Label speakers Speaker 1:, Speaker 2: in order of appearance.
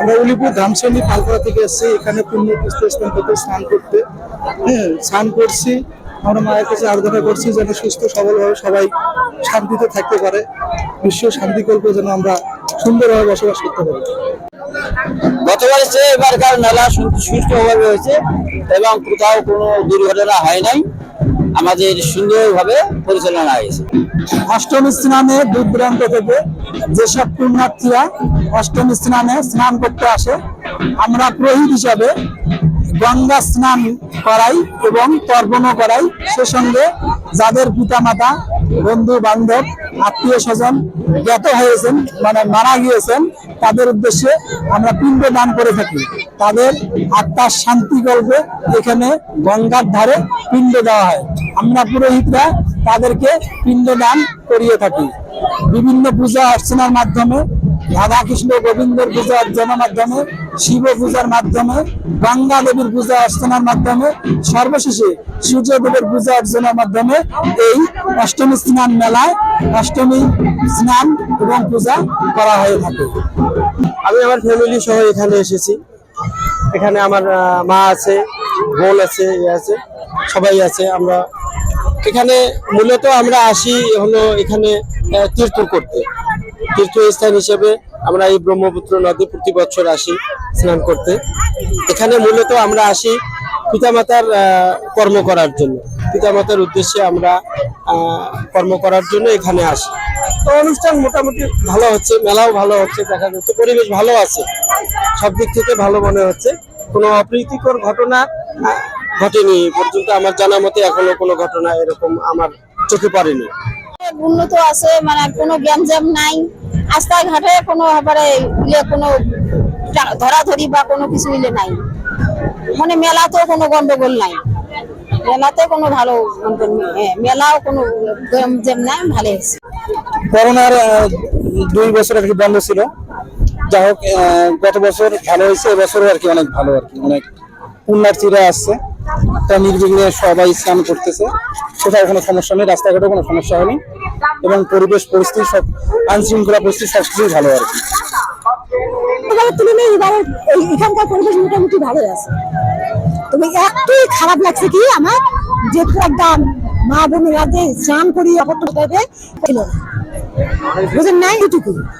Speaker 1: আমরা উলিপুর ধামশ্রেণী পালপাড়া থেকে এসেছি, এখানে পুণ্য স্থান করতে, স্নান করতে। হ্যাঁ স্নান করছি। আমরা মায়ের কাছে আরাধনা করছি যেন সুস্থ, সবলভাবে সবাই শান্তিতে থাকতে পারে। বিশ্ব শান্তিকল্পে যেন আমরা সুন্দরভাবে বসবাস করতে পারি।
Speaker 2: গতবারের চেয়ে এবারকার মেলা সু- সুষ্ঠুভাবে হয়েছে এবং কোথাও কোনো দুর্ঘটনা হয় নাই। আমাদের সুন্দরভাবে পরিচালনা হয়েছে।
Speaker 1: অষ্টমী স্নানে দূর দূরান্ত থেকে যেসব পুণ্যার্থীরা অষ্টমী স্নানে স্নান করতে আসে, আমরা পুরোহিত হিসাবে গঙ্গা স্নান করাই এবং তর্পণও করাই। সে সঙ্গে যাদের পিতামাতা, বন্ধু, বান্ধব, আত্মীয় স্বজন জ্ঞাত হয়েছেন মানে মারা গিয়েছেন, তাদের উদ্দেশ্যে আমরা পিণ্ড দান করে থাকি। তাদের আত্মার শান্তি গল্পে এখানে গঙ্গার ধারে পিণ্ড দেওয়া হয়। আমরা পুরোহিতরা তাদেরকে পিণ্ড দান করিয়ে থাকি। বিভিন্ন পূজা অর্চনার মাধ্যমে রাধা কৃষ্ণ গোবিন্দের পূজা অর্চনার মাধ্যমে, শিব পূজার মাধ্যমে, গঙ্গা দেবীর পূজা অর্চনার মাধ্যমে, সর্বশেষে সূর্য দেবের পূজা অর্চনার মাধ্যমে এই অষ্টমী স্নান মেলায় অষ্টমী স্নান এবং পূজা করা হয়ে থাকে।
Speaker 3: আমি আমার ফ্যামিলি সহ এখানে এসেছি। এখানে আমার মা আছে, বোন আছে ইয়ে আছে, সবাই আছে। আমরা এখানে মূলত আমরা আসি হলো এখানে তীর্থ করতে। তীর্থস্থান হিসেবে আমরা এই ব্রহ্মপুত্র নদী প্রতি বছর আসি স্নান করতে। এখানে মূলত আমরা আসি পিতামাতার কর্ম করার জন্য। পিতামাতার উদ্দেশ্যে আমরা কর্ম করার জন্য এখানে আসি। তো অনুষ্ঠান মোটামুটি ভালো হচ্ছে, মেলাও ভালো হচ্ছে, দেখা যাচ্ছে পরিবেশ ভালো আছে। সব দিক থেকে ভালো মনে হচ্ছে। কোনো অপ্রীতিকর ঘটনা ঘটেনি পর্যন্ত আমার জানা মতে এখনও কোনো ঘটনা এরকম আমার চোখে পড়েনি।
Speaker 4: উন্নত আছে মানে কোনো গ্যাঞ্জাম নাই। রাস্তাঘাটে কোনো এবারে ইয়ে কোনো ধরাধরি বা কোনো কিছু ইলে নাই। মানে মেলাতেও কোনো গন্ডগোল নাই। মেলাতে কোনো ভালো এ, মেলাও কোনো গ্যাঞ্জাম নাই ভালো হয়েছে
Speaker 1: করোনার দুই বছর আর কি বন্ধ ছিল। যাই হোক গত বছর ভালো হয়েছে এবছরও আর কি অনেক ভালো আর কি। অনেক পুণ্যার্থীরা আসছে। তা নির্বিঘ্নে সবাই স্নান করতেছে। কোথাও কোনো সমস্যা নেই রাস্তাঘাটে কোনো সমস্যা হয়নি। এবং পরিবেশ, পরিস্থিতি সব আইন শৃঙ্খলা পরিস্থিতি সব কিছুই ভালো আর কি।
Speaker 5: এখানকার পরিবেশ মোটামুটি আছে। তবে খারাপ লাগছে কি, আমার একদম মা স্নান করি অপত্র বুঝেন নাই? এটুকু